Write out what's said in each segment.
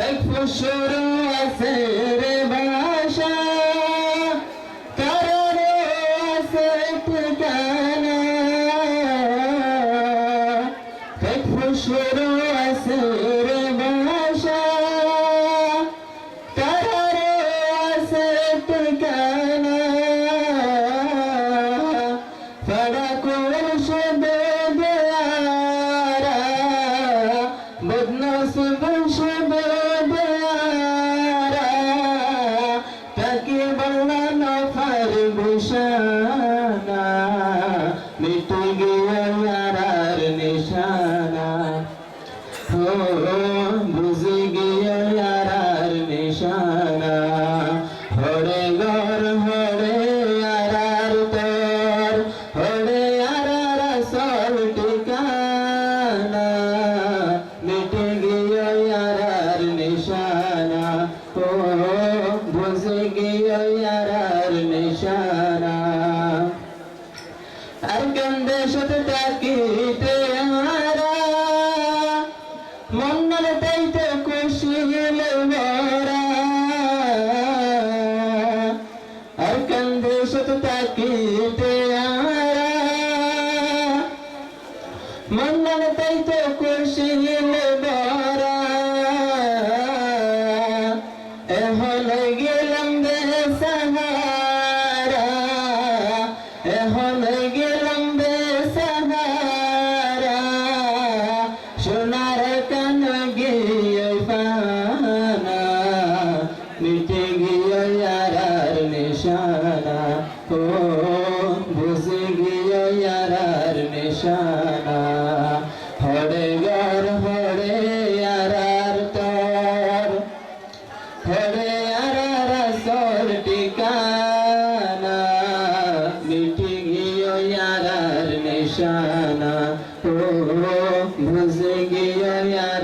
দেখো শুরু আছে রে ভাষা, কারণে আছে ঠিকানা। দেখো শুরু আছে রে ভাষা, কারণে আছে ঠিকানা। ফড়াকুল শবে দেয়ারা বদনসিব শবে বিশানা মিটে গিয়া নিশানা। ও নিশানা আর গন্ধে শুধু ডাকিতে হারা মন্ডল তাইতে খুশি ভরা। আর গন্ধে শুধু ডাকিতে হারা মন্ডল তাইতে খুশি নিশানা ও বুঝে গিয়ে ইয়ারার নিশানা হরে গর হরে ইয়ারার তর হরে আরার সর ঠিকানা মিটি গিয়ে ইয়ারার নিশানা ও বুঝে গিয়ে আর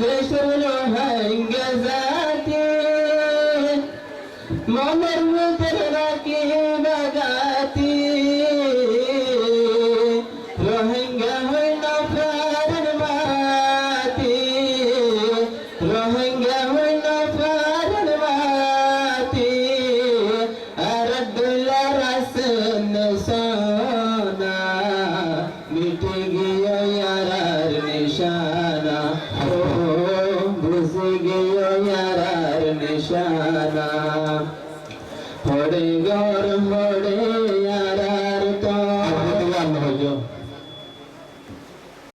আর কান্দে শুরু রোহিঙ্গা জাতি মনের মধ্যে রাখি বাগাতি রোহিঙ্গা হইল প্রাণ মাতি রোহিঙ্গা হইল படைகாரம் படையார